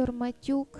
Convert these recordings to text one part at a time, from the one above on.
Віктор Матюк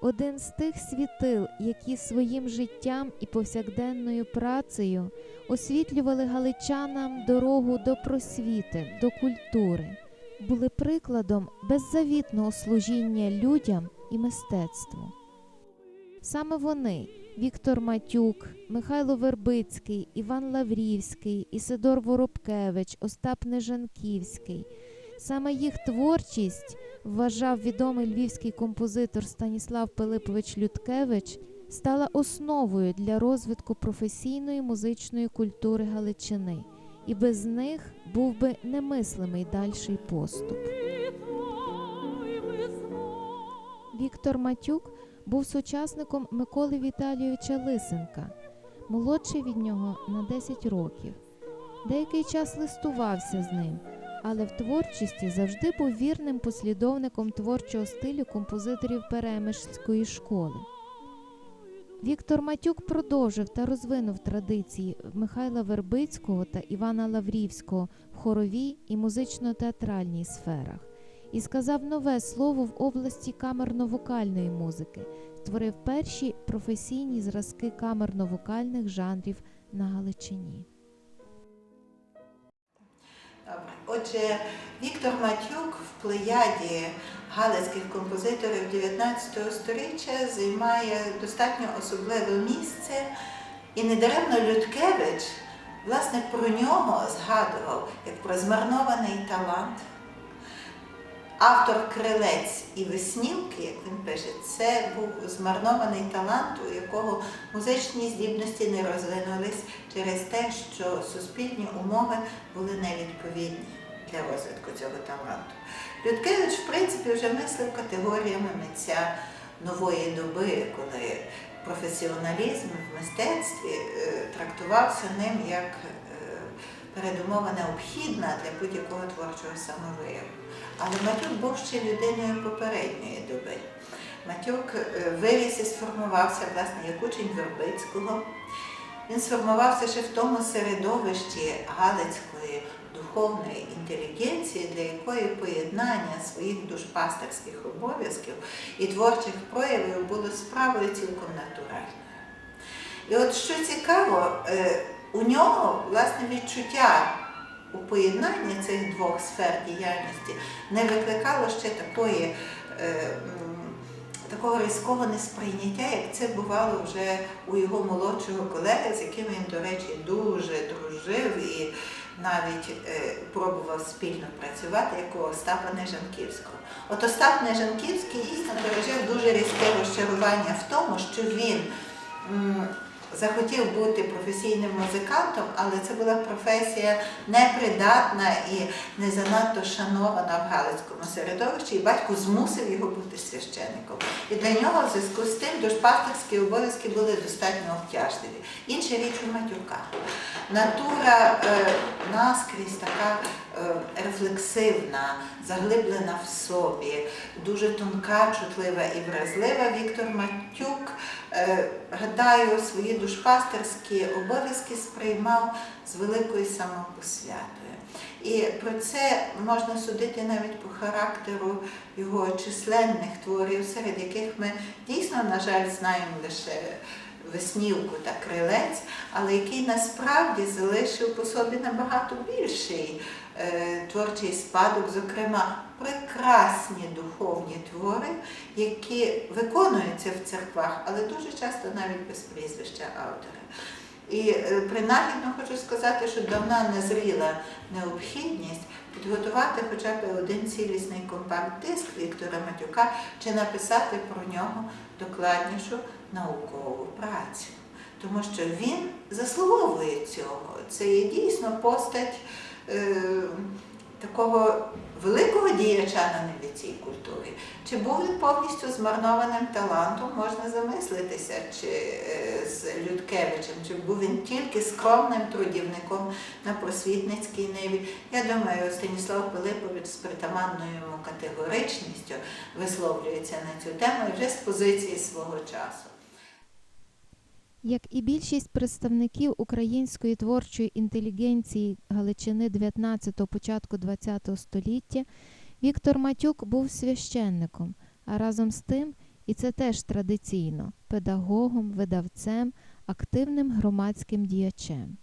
один з тих світил, які своїм життям і повсякденною працею освітлювали галичанам дорогу до просвіти, до культури, були прикладом беззавітного служіння людям і мистецтву. Саме вони Віктор Матюк, Михайло Вербицький, Іван Лаврівський, Ісидор Воробкевич, Остап Нежанківський. Саме їх творчість вважав відомий львівський композитор Станіслав Пилипович Людкевич, стала основою для розвитку професійної музичної культури Галичини, і без них був би немислимий дальший поступ. Віктор Матюк був сучасником Миколи Віталійовича Лисенка, молодший від нього на 10 років. Деякий час листувався з ним, але в творчості завжди був вірним послідовником творчого стилю композиторів Перемишльської школи. Віктор Матюк продовжив та розвинув традиції Михайла Вербицького та Івана Лаврівського в хоровій і музично-театральній сферах і сказав нове слово в області камерно-вокальної музики, створив перші професійні зразки камерно-вокальних жанрів на Галичині. Отже, Віктор Матюк в плеяді галицьких композиторів 19 століття займає достатньо особливе місце. І недаремно Людкевич власне про нього згадував як про змарнований талант. Автор крилець і веснівки, як він пише, це був змарнований талант, у якого музичні здібності не розвинулись через те, що суспільні умови були невідповідні для розвитку цього таланту. Людкевич, в принципі, вже мислив категоріями митця нової доби, коли професіоналізм в мистецтві е, трактувався ним як е, передумова необхідна для будь-якого творчого самовияву. Але Матюк був ще людиною попередньої доби. Матюк е, виріс і сформувався, власне, як учень Вербицького. Він сформувався ще в тому середовищі Галицької духовної інтелігенції, для якої поєднання своїх душпастерських обов'язків і творчих проявів було справою цілком натуральною. І от що цікаво, е, у нього власне відчуття у поєднанні цих двох сфер діяльності не викликало ще такої, е, такого різкого несприйняття, як це бувало вже у його молодшого колеги, з яким він, до речі, дуже дружив і навіть е, пробував спільно працювати, як у Остапа Нежанківського. От Остап Нежанківський дійсно пережив дуже різке розчарування в тому, що він захотів бути професійним музикантом, але це була професія непридатна і не занадто шанована в галицькому середовищі, і батько змусив його бути священником. І для нього в зв'язку з тим душпастерські обов'язки були достатньо обтяжливі. Інша річ у матюка. Натура е, наскрізь така рефлексивна, заглиблена в собі, дуже тонка, чутлива і вразлива. Віктор Матюк, е, гадаю, свої душпастерські обов'язки сприймав з великою самопосвятою. І про це можна судити навіть по характеру його численних творів, серед яких ми дійсно, на жаль, знаємо лише веснівку та крилець, але який насправді залишив по собі набагато більший е, творчий спадок, зокрема прекрасні духовні твори, які виконуються в церквах, але дуже часто навіть без прізвища автора. І е, принагідно хочу сказати, що давна назріла необхідність підготувати хоча б один цілісний компакт-диск Віктора Матюка чи написати про нього докладнішу наукову працю. Тому що він заслуговує цього. Це є дійсно постать е, такого великого діяча на небі цій культурі, Чи був він повністю змарнованим талантом, можна замислитися, чи е, з Людкевичем, чи був він тільки скромним трудівником на просвітницькій ниві. Я думаю, Станіслав Пилипович з притаманною йому категоричністю висловлюється на цю тему вже з позиції свого часу. Як і більшість представників української творчої інтелігенції Галичини 19-го, початку 20-го століття, Віктор Матюк був священником, а разом з тим, і це теж традиційно, педагогом, видавцем, активним громадським діячем.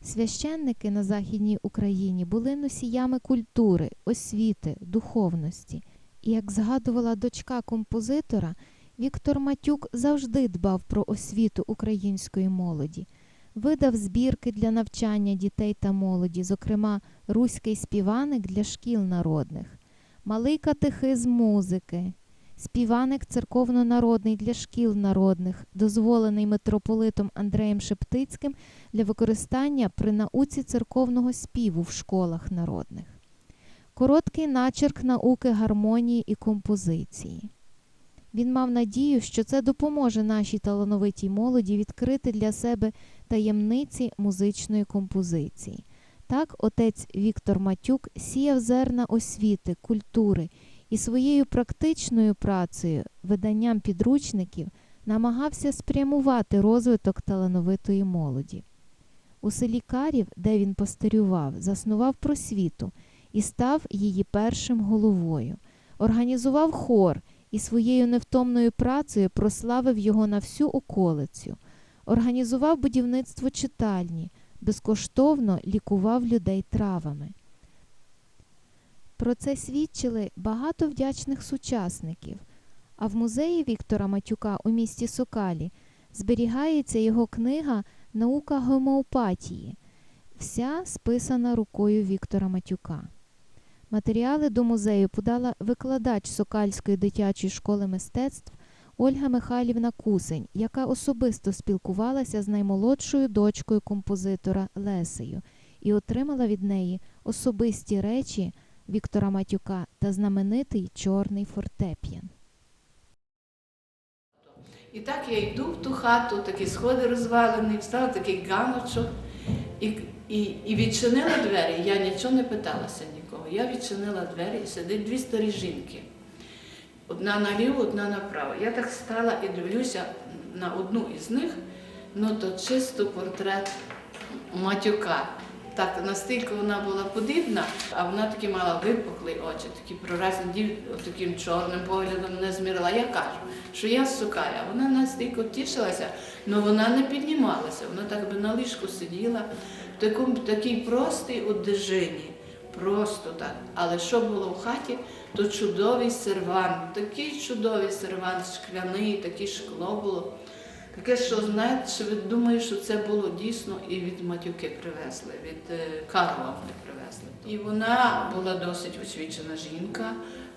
Священники на Західній Україні були носіями культури, освіти, духовності. І як згадувала дочка композитора, Віктор Матюк завжди дбав про освіту української молоді, видав збірки для навчання дітей та молоді, зокрема Руський співаник для шкіл народних, малий катехизм музики, співаник церковно-народний для шкіл народних, дозволений митрополитом Андреєм Шептицьким для використання при науці церковного співу в школах народних, короткий начерк науки гармонії і композиції. Він мав надію, що це допоможе нашій талановитій молоді відкрити для себе таємниці музичної композиції. Так, отець Віктор Матюк сіяв зерна освіти, культури і своєю практичною працею, виданням підручників, намагався спрямувати розвиток талановитої молоді. У селі Карів, де він постарював, заснував просвіту і став її першим головою, організував хор і своєю невтомною працею прославив його на всю околицю, організував будівництво читальні, безкоштовно лікував людей травами. Про це свідчили багато вдячних сучасників. А в музеї Віктора Матюка у місті Сокалі зберігається його книга Наука гомеопатії, вся списана рукою Віктора Матюка. Матеріали до музею подала викладач Сокальської дитячої школи мистецтв Ольга Михайлівна Кусень, яка особисто спілкувалася з наймолодшою дочкою композитора Лесею і отримала від неї особисті речі Віктора Матюка та знаменитий чорний фортеп'ян. І так я йду в ту хату, такі сходи розвалені, встав такий ганочок і, і, і відчинила двері. Я нічого не питалася нікого. Я відчинила двері і сидить дві старі жінки. Одна наліво, одна направо. Я так стала і дивлюся на одну із них, ну то чисто портрет матюка. Так, настільки вона була подібна, а вона такі мала випуклі очі, такі прорезані, таким чорним поглядом не змірила. Я кажу, що я сукая. Вона настільки тішилася, але вона не піднімалася. Вона так би на ліжку сиділа в такому такій простій одежині. Просто так. Але що було в хаті, то чудовий сервант, такий чудовий сервант, шкляний, таке шкло було. Таке, що знаєте, що думаєте, що це було дійсно і від матюки привезли, від е, Карла вони привезли. І вона була досить освічена жінка.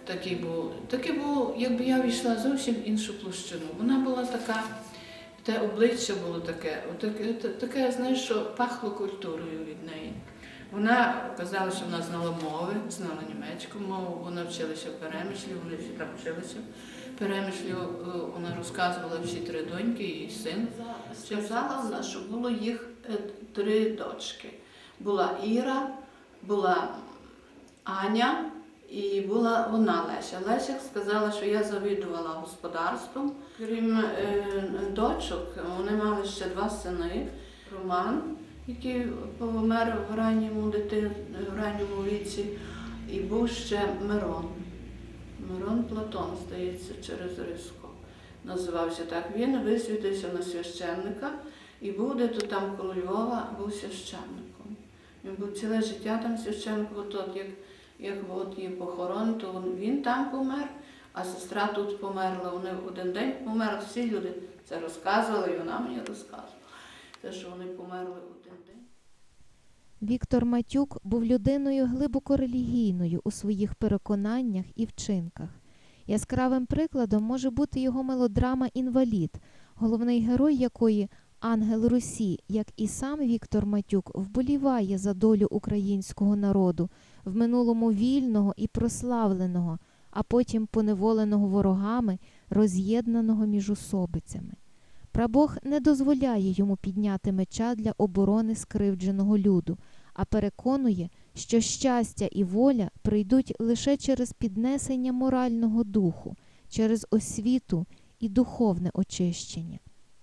Такий був, таке було, якби я війшла зовсім іншу площину. Вона була така, те обличчя було таке, таке, таке знаєш, що пахло культурою від неї. Вона казала, що вона знала мови, знала німецьку мову, вона вчилася в перемишлі, вони всі там вчилися. в е, вона розказувала всі три доньки і син. Сказала вона, що було їх е, три дочки. Була Іра, була Аня і була вона Леся. Леся сказала, що я завідувала господарством. Крім е, дочок, вони мали ще два сини. Роман, який помер в ранньому дити, в ранньому віці, і був ще Мирон. Мирон Платон, здається, через Риско називався так. Він висвітився на священника і був де-то там коло Львова, був священником. Він був ціле життя там священником, от, як, як от є похорон, то він, там помер, а сестра тут померла. Вони в один день померли. Всі люди це розказували, і вона мені розказувала. Те, що вони померли. Віктор Матюк був людиною глибоко релігійною у своїх переконаннях і вчинках. Яскравим прикладом може бути його мелодрама Інвалід, головний герой якої Ангел Русі, як і сам Віктор Матюк, вболіває за долю українського народу, в минулому вільного і прославленого, а потім поневоленого ворогами, роз'єднаного між особицями. Прабог не дозволяє йому підняти меча для оборони скривдженого люду, а переконує, що щастя і воля прийдуть лише через піднесення морального духу, через освіту і духовне очищення.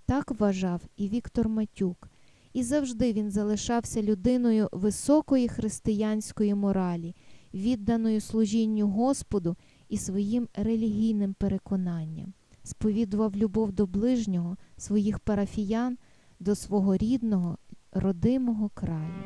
Так вважав і Віктор Матюк, і завжди він залишався людиною високої християнської моралі, відданою служінню Господу і своїм релігійним переконанням, сповідував любов до ближнього, своїх парафіян, до свого рідного, родимого краю.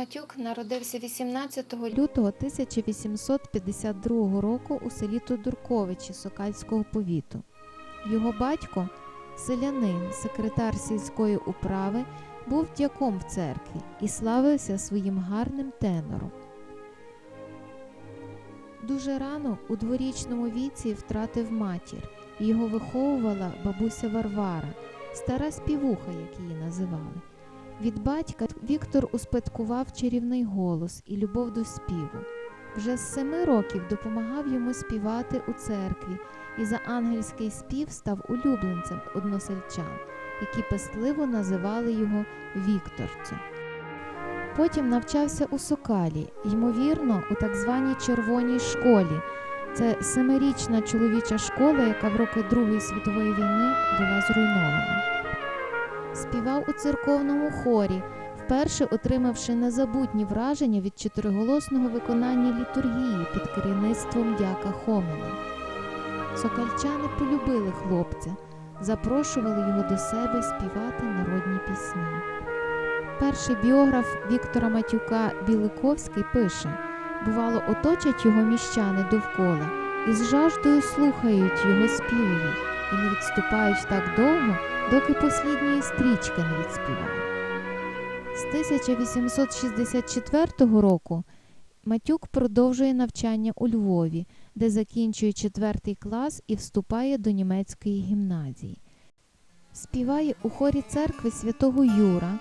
Матюк народився 18 лютого 1852 року у селі Тодурковичі Сокальського повіту. Його батько, селянин, секретар сільської управи, був дяком в церкві і славився своїм гарним тенором. Дуже рано у дворічному віці втратив матір. Його виховувала бабуся Варвара, стара співуха, як її називали. Від батька Віктор успадкував чарівний голос і любов до співу. Вже з семи років допомагав йому співати у церкві і за ангельський спів став улюбленцем односельчан, які пестливо називали його Вікторцем. Потім навчався у Сокалі, ймовірно, у так званій червоній школі. Це семирічна чоловіча школа, яка в роки Другої світової війни була зруйнована співав у церковному хорі, вперше отримавши незабутні враження від чотириголосного виконання літургії під керівництвом дяка Хомена. Сокальчани полюбили хлопця, запрошували його до себе співати народні пісні. Перший біограф Віктора Матюка Біликовський пише: бувало, оточать його міщани довкола і з жаждою слухають його співові і не відступають так довго, доки послідньої стрічки не відспіває. З 1864 року Матюк продовжує навчання у Львові, де закінчує четвертий клас і вступає до німецької гімназії. Співає у хорі церкви святого Юра,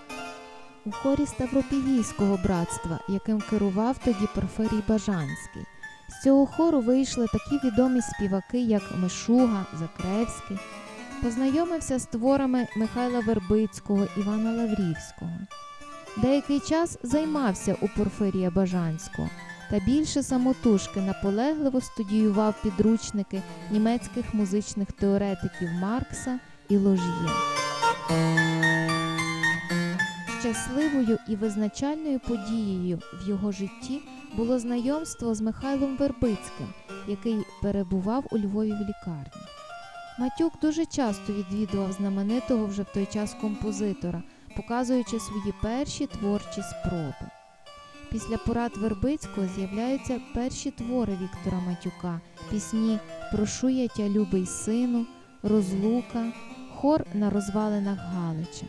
у хорі Ставропігійського братства, яким керував тоді Порфирій Бажанський. З цього хору вийшли такі відомі співаки, як Мишуга, Закревський. Познайомився з творами Михайла Вербицького, Івана Лаврівського. Деякий час займався у Порфирія Бажанського та більше самотужки наполегливо студіював підручники німецьких музичних теоретиків Маркса і Лож'є. Щасливою і визначальною подією в його житті було знайомство з Михайлом Вербицьким, який перебував у Львові в лікарні. Матюк дуже часто відвідував знаменитого вже в той час композитора, показуючи свої перші творчі спроби. Після порад Вербицького з'являються перші твори Віктора Матюка, пісні Прошу я тя, любий сину, Розлука, Хор на розвалинах Галича.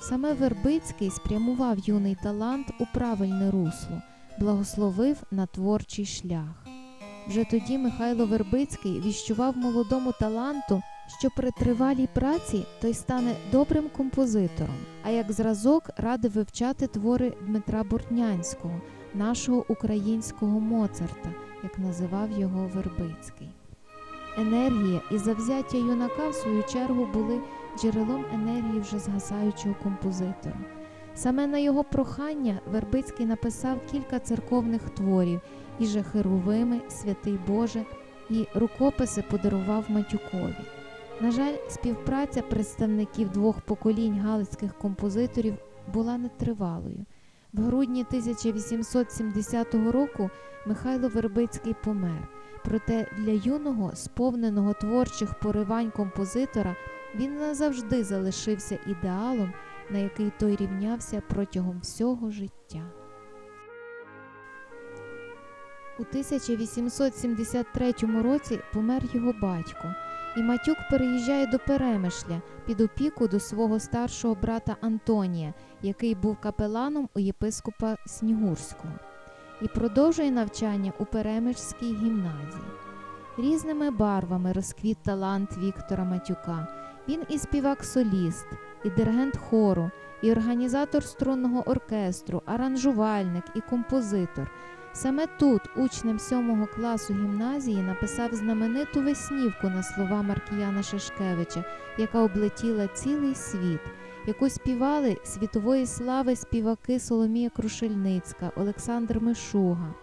Саме Вербицький спрямував юний талант у правильне русло, благословив на творчий шлях. Вже тоді Михайло Вербицький віщував молодому таланту, що при тривалій праці той стане добрим композитором, а як зразок радив вивчати твори Дмитра Бортнянського, нашого українського Моцарта, як називав його Вербицький. Енергія і завзяття юнака, в свою чергу, були джерелом енергії вже згасаючого композитора. Саме на його прохання Вербицький написав кілька церковних творів і же Херовими, Святий Боже, і рукописи подарував Матюкові. На жаль, співпраця представників двох поколінь галицьких композиторів була нетривалою. В грудні 1870 року Михайло Вербицький помер. Проте для юного, сповненого творчих поривань композитора він назавжди залишився ідеалом, на який той рівнявся протягом всього життя. У 1873 році помер його батько, і Матюк переїжджає до Перемишля під опіку до свого старшого брата Антонія, який був капеланом у єпископа Снігурського, і продовжує навчання у Перемишській гімназії. Різними барвами розквіт талант Віктора Матюка. Він і співак-соліст, і диригент хору, і організатор струнного оркестру, аранжувальник і композитор. Саме тут учнем сьомого класу гімназії написав знамениту веснівку на слова Маркіяна Шашкевича, яка облетіла цілий світ, яку співали світової слави співаки Соломія Крушельницька, Олександр Мишуга.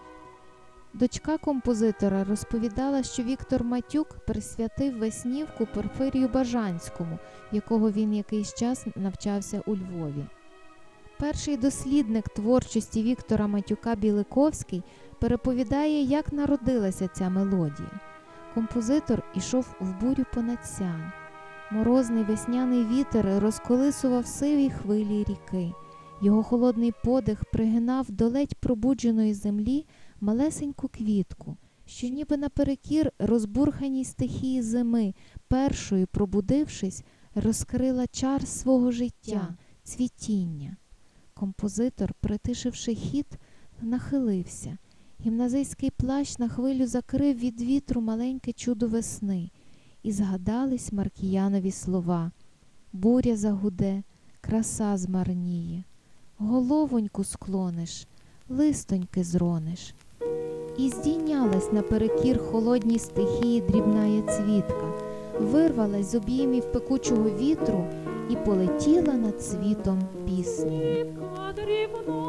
Дочка композитора розповідала, що Віктор Матюк присвятив веснівку Порфирію Бажанському, якого він якийсь час навчався у Львові. Перший дослідник творчості Віктора Матюка Біликовський переповідає, як народилася ця мелодія. Композитор ішов в бурю понад сян. Морозний весняний вітер розколисував сиві хвилі ріки. Його холодний подих пригинав до ледь пробудженої землі малесеньку квітку, що ніби наперекір розбурханій стихії зими, першою, пробудившись, розкрила чар свого життя, цвітіння. Композитор, притишивши хід, нахилився. Гімназийський плащ на хвилю закрив від вітру маленьке чудо весни, і згадались Маркіянові слова Буря загуде, краса змарніє, головоньку склониш, листоньки зрониш. І здійнялась наперекір холодній стихії дрібная цвітка, вирвалась з обіймів пекучого вітру і полетіла над світом піснею. Дрібна,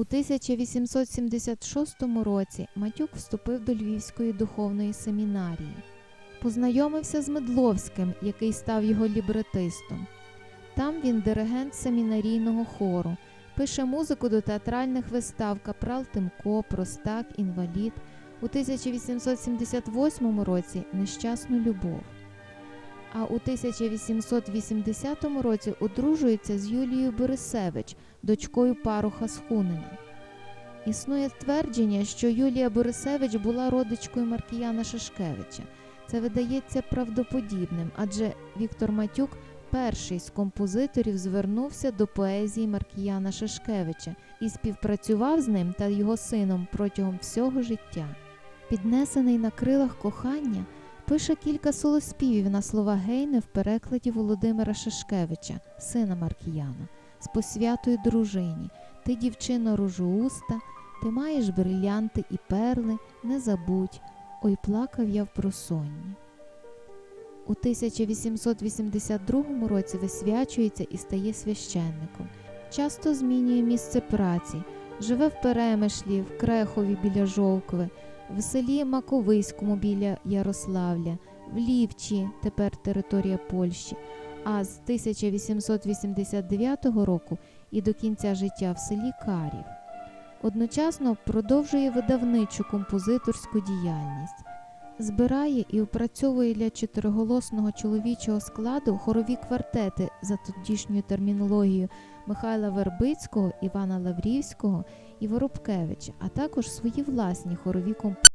У 1876 році Матюк вступив до Львівської духовної семінарії. Познайомився з Медловським, який став його лібретистом. Там він диригент семінарійного хору, пише музику до театральних вистав Капрал Тимко, Простак, Інвалід. У 1878 році Нещасну любов. А у 1880 році одружується з Юлією Борисевич, дочкою паруха з Хунина. Існує твердження, що Юлія Борисевич була родичкою Маркіяна Шашкевича. Це видається правдоподібним, адже Віктор Матюк перший з композиторів звернувся до поезії Маркіяна Шашкевича і співпрацював з ним та його сином протягом всього життя. Піднесений на крилах кохання, пише кілька солоспівів на слова Гейне в перекладі Володимира Шашкевича, сина Маркіяна, з посвятою дружині. Ти, дівчино ружууста, ти маєш брилянти і перли, не забудь, ой плакав я в просонні. У 1882 році висвячується і стає священником. Часто змінює місце праці, живе в Перемишлі, в Крехові біля Жовкви, в селі Маковиському біля Ярославля, в Лівчі, тепер територія Польщі, а з 1889 року і до кінця життя в селі Карів. Одночасно продовжує видавничу композиторську діяльність. збирає і опрацьовує для чотириголосного чоловічого складу хорові квартети за тодішньою термінологією Михайла Вербицького, Івана Лаврівського і Воробкевича, а також свої власні хорові композиції.